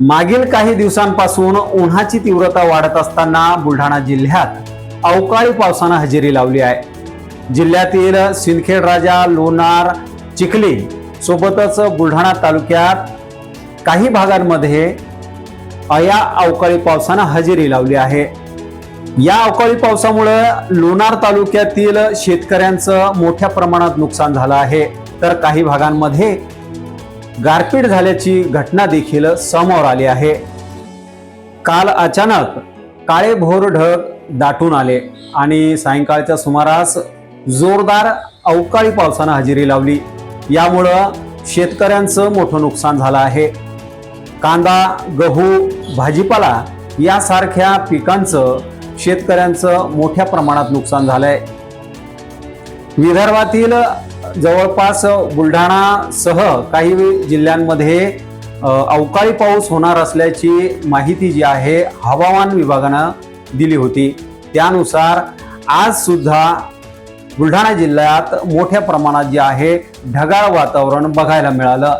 मागील काही दिवसांपासून उन्हाची तीव्रता वाढत असताना बुलढाणा जिल्ह्यात अवकाळी पावसानं हजेरी लावली आहे. जिल्ह्यातील सिंदखेड राजा लोणार चिखली सोबतच बुलढाणा तालुक्यात काही भागांमध्ये अया अवकाळी पावसानं हजेरी लावली आहे. या अवकाळी पावसामुळे लोणार तालुक्यातील शेतकऱ्यांचं मोठ्या प्रमाणात नुकसान झालं आहे. तर काही भागांमध्ये गारपीट झाल्याची घटना देखील समोर आली आहे. काल अचानक काळे भोर ढग दाटून आले आणि सायंकाळच्या सुमारास जोरदार अवकाळी पावसानं हजेरी लावली. यामुळं शेतकऱ्यांचं मोठं नुकसान झालं आहे. कांदा गहू भाजीपाला यासारख्या पिकांचं शेतकऱ्यांचं मोठ्या प्रमाणात नुकसान झालंय. विदर्भातील जवळपास बुलढाणासह काही जिल्ह्यांमध्ये अवकाळी पाऊस होणार असल्याची माहिती जी आहे हवामान विभागानं दिली होती. त्यानुसार आज सुद्धा बुलढाणा जिल्ह्यात मोठ्या प्रमाणात जे आहे ढगाळ वातावरण बघायला मिळालं.